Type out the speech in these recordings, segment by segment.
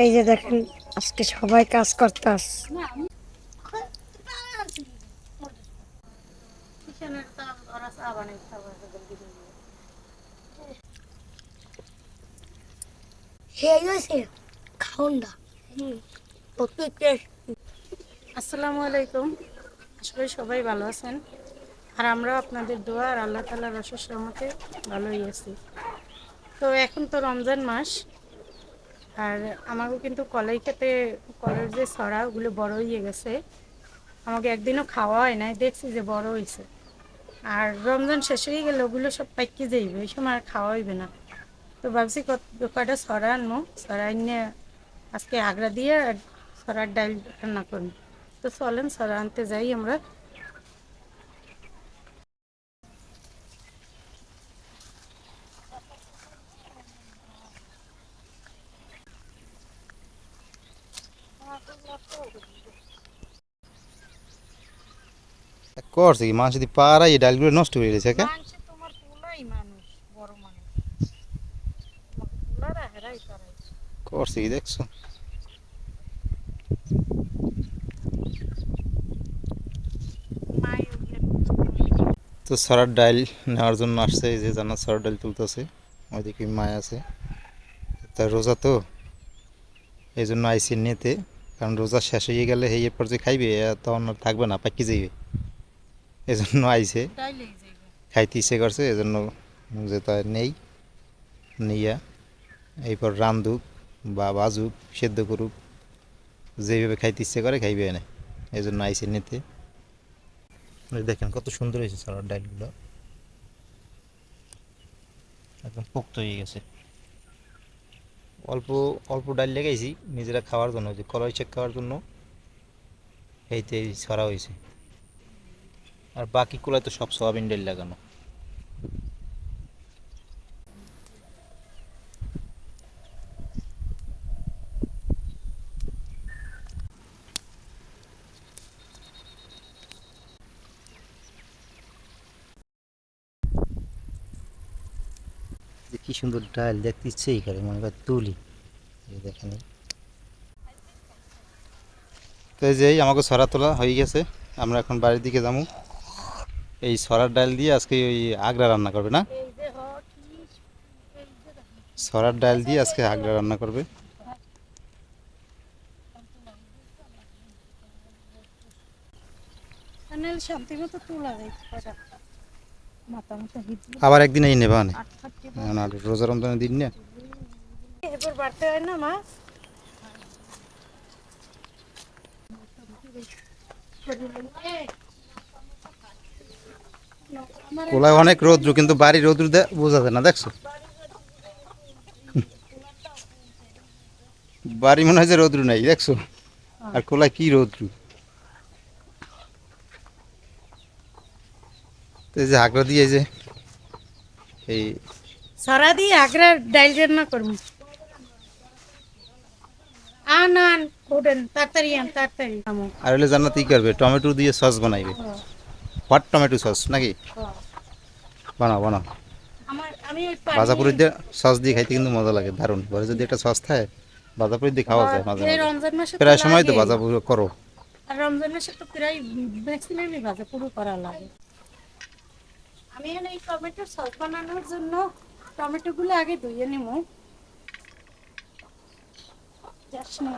এই যে দেখেন, আজকে সবাই কাজ করতে আসছে আসসালামু আলাইকুম আসলে সবাই ভালো আছেন? আর আমরাও আপনাদের দোয়া আর আল্লাহ তালার রসের রহমতে ভালোই আছি। তো এখন তো রমজান মাস। আর আমাকে কিন্তু কলাই খেতে, কলের যে ছড়া ওগুলো বড় হয়ে গেছে। আমাকে একদিনও খাওয়া হয় নাই, দেখছি যে বড় হয়েছে। আর রমজান শেষ হয়ে গেলে ওগুলো সব পাইকে যাইবে ওই সময় আর খাওয়া হইবে না। তো ভাবছি কয়টা ছড়া আনব? ছড়া এনে আজকে আগ্রা দিয়ে আর ছড়ার ডাল রান্না করব। তো চলেন ছড়া আনতে যাই আমরা। করছে কি মাছ যদি পাড়াই এই ডালগুলো নষ্ট হয়ে গেছে কে মানুষে মানুষ। মানুষ করছে কি দেখছ। তো সরার ডাল নেওয়ার জন্য আসছে যে জানা সরার ডাল তুলতেছে ওইদিকে মায় আছে। তার রোজা তো এই জন্য আইসি নিতে কারণ রোজা শেষ হয়ে গেলে এই এরপর যে খাইবে তখন আর থাকবে না পাকি যাইবে। এই জন্য আইসে খাইতে ইচ্ছে করছে এজন্য জন্য যে তা নেই। নিয়া এরপর রান্ধুক বা বাজুক সেদ্ধ করুক যেভাবে খাইতে ইচ্ছে করে খাইবে না এই জন্য আইসে নিতে দেখেন কত সুন্দর হয়েছে সালাড ডালগুলো একদম পোক্ত হয়ে গেছে। অল্প অল্প ডাল লেগেছি নিজেরা খাওয়ার জন্য যে কলাই চেক খাওয়ার জন্য। এইতে ছড়া হয়েছে। আর বাকি কুলায় তো সব সয়াবিন ডাল লাগানো। কি সুন্দর ডাল দেখতে ইচ্ছেই করে মনে হয় তুলি। দেখেন। তো এই যে এই আমাকে ছড়া তোলা হয়ে গেছে আমরা এখন বাড়ির দিকে যাব। এই ছড়ার ডাল দিয়ে আজকে ওই আগ্রা রান্না করবে না? ছড়ার ডাল দিয়ে আজকে আগ্রা রান্না করবে। চ্যানেল শান্তি মতো তোলা যায় কয়টা মাথা মতো হিট আবার একদিন এই নেবা না রোজা রমজানের দিন না। এবার বাড়তে হয় না মা? কোলায় অনেক রৌদ্র কিন্তু বাড়ি রৌদ্র বোঝা যায় না দেখছ? বাড়ি মনে হয় যে রৌদ্র নাই দেখছ? আর কোলায় কি রৌদ্র? তো এই যে আগ্রা দিয়ে যে এই সারা দিয়ে আগ্রা ডাইল রান্না করব। আন আন তাড়াতাড়ি আন তাড়াতাড়ি। আর হলে জান্নাত কি করবে টমেটো দিয়ে সস বানাইবে। হোয়াট টমেটো সস নাকি? বানাও বানাও। আমি দিয়ে সস দিয়ে খাইতে কিন্তু মজা লাগে দারুণ। ঘরে যদি একটা সস খায় বাজাপুরি দিয়ে খাওয়া যায় মাঝে প্রায় সময় তো। বাজাপুরি করো। আর রমজান মাসে তো প্রায় ম্যাক্সিমামই ভাজা করা লাগে। আমি এই টমেটোর সস বানানোর জন্য টমেটোগুলো আগে ধুয়ে নিব যাস না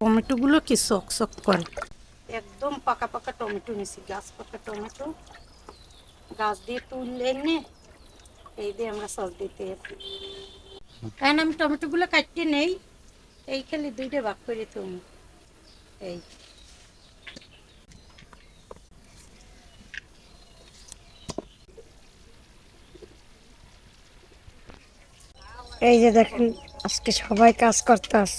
টমেটোগুলো কি শক শক করে? একদম পাকা পাকা টমেটো নিছি গাছ পাকা টমেটো। গাছ দিয়ে তুললে এনে এই দিয়ে আমরা সস দিতে কারণ আমি টমেটোগুলো কাটতে নেই এই খালি দুইটা ভাগ করে তুমি এই। এই যে দেখেন আজকে সবাই কাজ করতাস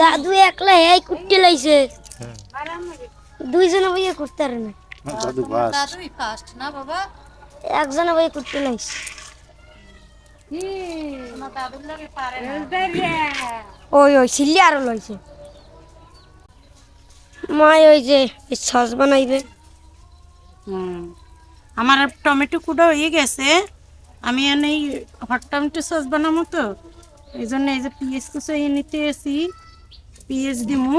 দাদু একলা এই কুটতে লাইছে। দুইজনে বইয়ে করতে পারে না দাদু বাস দাদুই ফার্স্ট না বাবা? একজনে বইয়ে করতে লাইছে। ওই ওই সিল্লি আরও লইছে। মাই ওই যে সস বানাইবে। আমার টমেটো কুড়া হয়ে গেছে। আমি এই হট টমেটো সস বানাবো তো। এই জন্য এই যে পিঁয়াজ কুচাইয়ে নিতে এসি পিঁয়াজ দিমু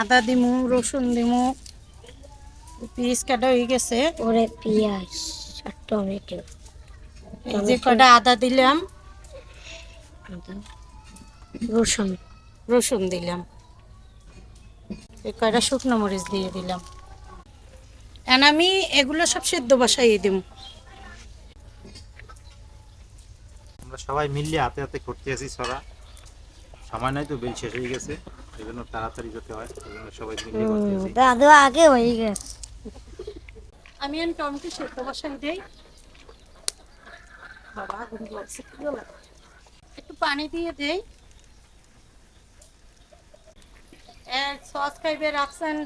আদা দিমু রসুন দিমু। পিঁয়াজ কাটা হয়ে গেছে। ওরে পেঁয়াজ আর টমেটো। এই যে কটা আদা দিলাম। রসুন। রসুন দিলাম। এই কয়টা শুকনো মরিচ দিয়ে দিলাম। এখন আমি এগুলো সব সেদ্ধ বসাইয়ে দিব। আমরা সবাই মিললে হাতে হাতে করতে আছি ছড়া। সময় নাই তো বেল শেষ হয়ে গেছে। এই জন্য তাড়াতাড়ি যেতে হয় এই জন্য সবাই মিলে করতে আছি। দাদু আগে হয়ে গেছে। আমি এখন টমেটো সেদ্ধ বসাই দেই। বাবা আগুন হলো? একটু পানি দিয়ে দেই। সস খাইবে রাখছেন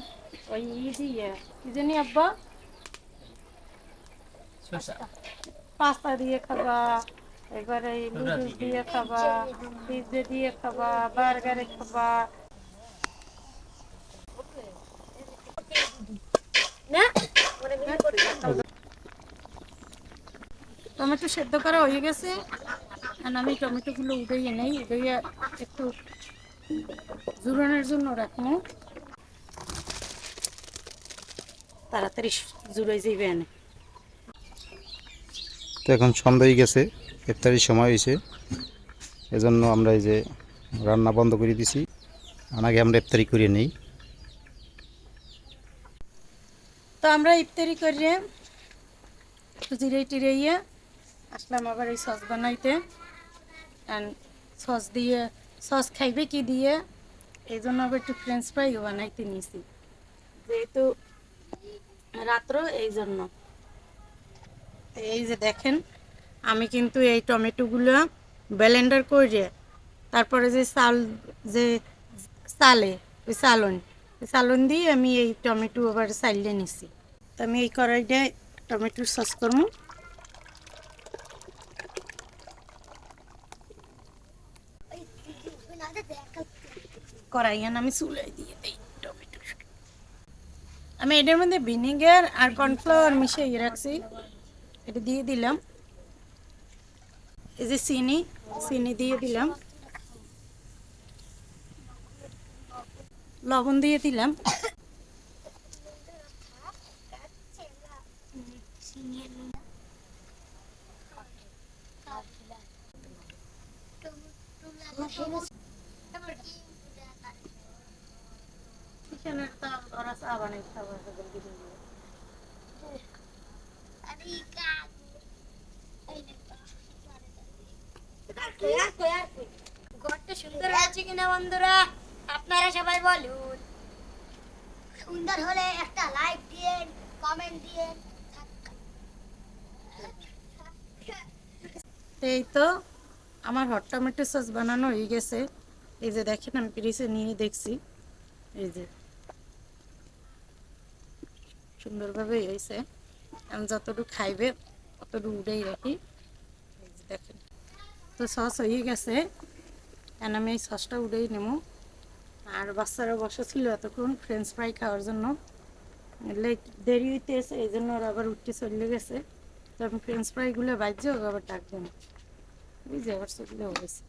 ওই ই দিয়ে কি জানি আব্বা? পাস্তা দিয়ে খাবা এবারে নুডলস দিয়ে খাবা পিৎজা দিয়ে খাবা বার্গারে খাবা। টমেটো সেদ্ধ করা হয়ে গেছে। আর আমি টমেটোগুলো উড়াইয়ে নেই উড়াইয়া একটু জুড়ানোর জন্য রাখব তাড়াতাড়ি যাইবে এনে। তো এখন সন্ধ্যা হয়ে গেছে ইফতারির সময় হয়েছে এজন্য আমরা এই যে রান্না বন্ধ করে দিছি। আগে আমরা ইফতারি করে নেই। তো আমরা ইফতারি করে জিরাই টিরাইয়া আসলাম আবার এই সস বানাইতে। সস দিয়ে সস খাইবে কি দিয়ে? এই জন্য আবার একটু ফ্রেঞ্চ ফ্রাইও বানাইতে নিয়েছি যেহেতু রাত্র এই জন্য এই যে দেখেন আমি কিন্তু এই টমেটোগুলো ব্লেন্ডার করে তারপরে যে চাল যে চালে ওই চালন ওই চালন দিয়ে আমি এই টমেটো আবার চাইলে নিছি। তো আমি এই কড়াইটা টমেটোর সস করব। কড়াইয়ান আমি চুলাই দিয়ে দিই টমেটো আমি এটার মধ্যে ভিনেগার আর কর্নফ্লাওয়ার মিশিয়ে রাখছি। এটা দিয়ে দিলাম। এই যে চিনি চিনি দিয়ে দিলাম। লবণ দিয়ে দিলাম চিকেনের তো ওরা চা বানাই খাবার দাবার দিয়ে দিবে। ঘরটা সুন্দর হয়েছে কিনা বন্ধুরা? আপনারা সবাই বলুন। সুন্দর হলে একটা লাইক দিয়ে কমেন্ট দিয়ে এই তো আমার হট টমেটো সস বানানো হয়ে গেছে। এই যে দেখেন আমি ফ্রিজে নিয়ে দেখছি। এই যে। সুন্দরভাবে হয়েছে। আমি যতটুকু খাইবে অতটুকু উড়েই রাখি। দেখেন। তো সস হয়ে গেছে। এখন আমি এই সসটা উড়েই নেব। আর বাচ্চারা বসা ছিল এতক্ষণ ফ্রেঞ্চ ফ্রাই খাওয়ার জন্য। দেরি হইতেছে, এই জন্য ওরা আবার উঠতে চলে গেছে। তো আমি ফ্রেঞ্চ ফ্রাইগুলো বাজছে ওকে আবার ডাকবেন ওই যে আবার সেগুলো হয়েছে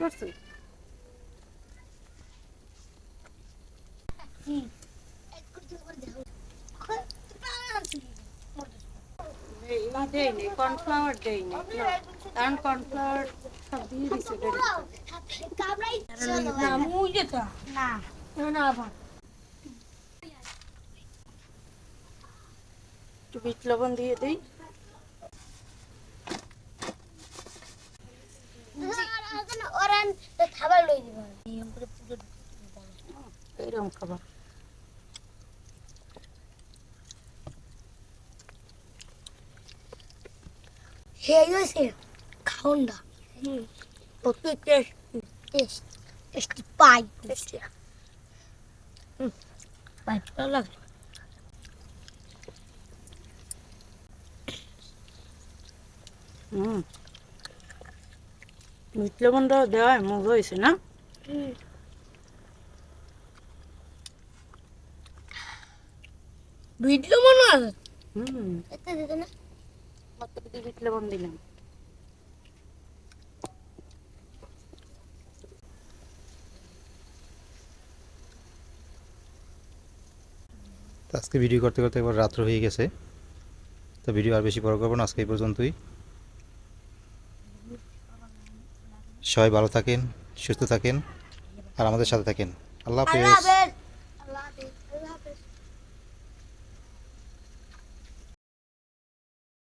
পারছ দেয়নি কর্নফ্লাওয়ার দেয়নি কারণ কর্নফ্লাওয়ার সব দিয়ে দিছে না না আবার একটু বিট লবণ দিয়ে দিই। খাবার লই পুজো এইরকম খাবার। সেই হয়েছে খাওন দা কত টেস্ট টেস্ট টেস্ট পাই টেস্ট পাই ভালো লাগে হুম মিট লবণটা দেওয়া মজা হয়েছে না ভিডিও মনে হুম দিতে না মাত্র দিয়ে লবণ দিলাম। আজকে ভিডিও করতে করতে একবার রাত্র হয়ে গেছে। তো ভিডিও আর বেশি বড় করব না আজকে এই পর্যন্তই। সবাই ভালো থাকেন সুস্থ থাকেন আর আমাদের সাথে থাকেন। আল্লাহ হাফেজ।